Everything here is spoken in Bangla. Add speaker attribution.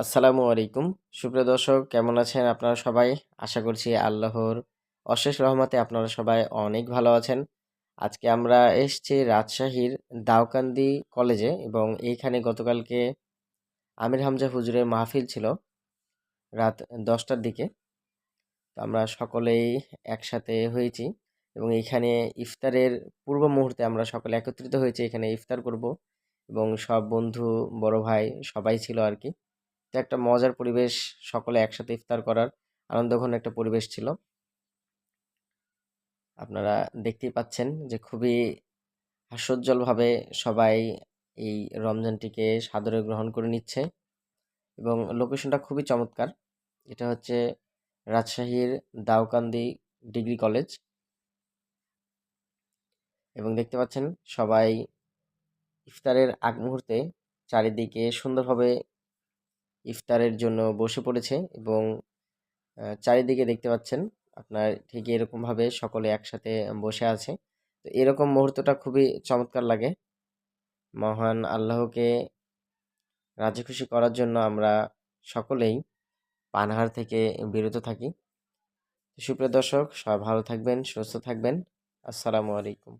Speaker 1: আসসালামু আলাইকুম। সুপ্রিয় দর্শক, কেমন আছেন আপনারা সবাই? আশা করছি আল্লাহর অশেষ রহমতে আপনারা সবাই অনেক ভালো আছেন। আজকে আমরা এসেছি রাজশাহীর দাউকান্দি কলেজে এবং এইখানে গতকালকে আমির হামজা হুজুরের মাহফিল ছিল রাত দশটার দিকে। আমরা সকলেই একসাথে হয়েছি এবং এইখানে ইফতারের পূর্ব মুহূর্তে আমরা সকলে একত্রিত হয়েছি। এখানে ইফতার করব এবং সব বন্ধু, বড় ভাই সবাই ছিল আর কি। তো একটা মজার পরিবেশ সকলে একসাথে ইফতার করার আনন্দঘন একটা পরিবেশ ছিল। আপনারা দেখতেই পাচ্ছেন যে খুবই হাস্যোজ্জ্বলভাবে সবাই এই রমজানটিকে সাদরে গ্রহণ করে নিচ্ছে এবং লোকেশনটা খুবই চমৎকার। এটা হচ্ছে রাজশাহীর দাউকান্দি ডিগ্রি কলেজ। এবং দেখতে পাচ্ছেন সবাই ইফতারের আগ মুহূর্তে চারিদিকে সুন্দরভাবে ইফতারের জন্য বসে পড়েছে এবং চারিদিকে দেখতে পাচ্ছেন আপনার ঠিক এরকমভাবে সকলে একসাথে বসে আছে। তো এরকম মুহূর্তটা খুবই চমৎকার লাগে। মহান আল্লাহকে রাজি খুশি করার জন্য আমরা সকলেই পানাহার থেকে বিরত থাকি। সুপ্রিয় দর্শক, সবাই ভালো থাকবেন, সুস্থ থাকবেন। আসসালামু আলাইকুম।